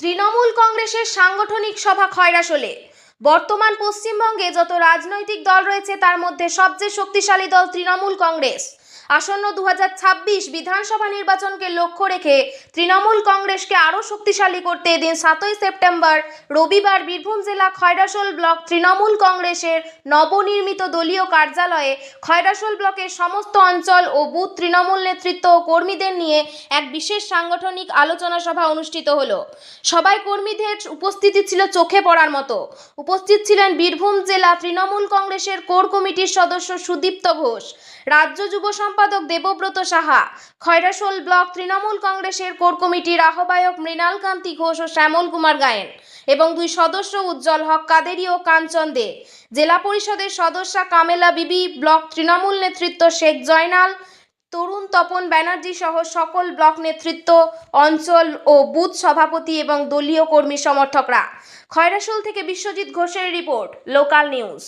তৃণমূল কংগ্রেসের সাংগঠনিক সভা খয়রাসলে বর্তমান পশ্চিমবঙ্গে যত রাজনৈতিক দল রয়েছে, তার মধ্যে সবচেয়ে শক্তিশালী দল তৃণমূল কংগ্রেস। আসন্ন দু হাজার ছাব্বিশ বিধানসভা নির্বাচনকে লক্ষ্য রেখে তৃণমূল কংগ্রেসকে আরও শক্তিশালী করতে এদিন সাতই সেপ্টেম্বর রবিবার বীরভূম জেলা খয়রাসোল ব্লক তৃণমূল কংগ্রেসের নবনির্মিত দলীয় কার্যালয়ে খয়রাসোল ব্লকের সমস্ত অঞ্চল ও বুথ তৃণমূল নেতৃত্ব ও কর্মীদের নিয়ে এক বিশেষ সাংগঠনিক আলোচনা সভা অনুষ্ঠিত হলো। সবাই কর্মীদের উপস্থিতি ছিল চোখে পড়ার মতো। উপস্থিত ছিলেন বীরভূম জেলা তৃণমূল কংগ্রেসের কোর কমিটির সদস্য সুদীপ্ত ঘোষ, রাজ্য যুব সম্পাদক দেবব্রত সাহা, খয়রাসোল ব্লক তৃণমূল কংগ্রেসের কোর কমিটির আহ্বায়ক মৃণাল কান্তি ঘোষ ও শ্যামল কুমার গায়েন এবং দুই সদস্য উজ্জ্বল হক কাদেরি ও কাঞ্চন দে। জেলা পরিষদের সদস্যা কামেলা বিবি, ব্লক তৃণমূল নেতৃত্ব শেখ জয়নাল, তরুণ তপন ব্যানার্জি সহ সকল ব্লক নেতৃত্ব, অঞ্চল ও বুথ সভাপতি এবং দলীয় কর্মী সমর্থকরা। খয়রাসোল থেকে বিশ্বজিৎ ঘোষের রিপোর্ট, লোকাল নিউজ।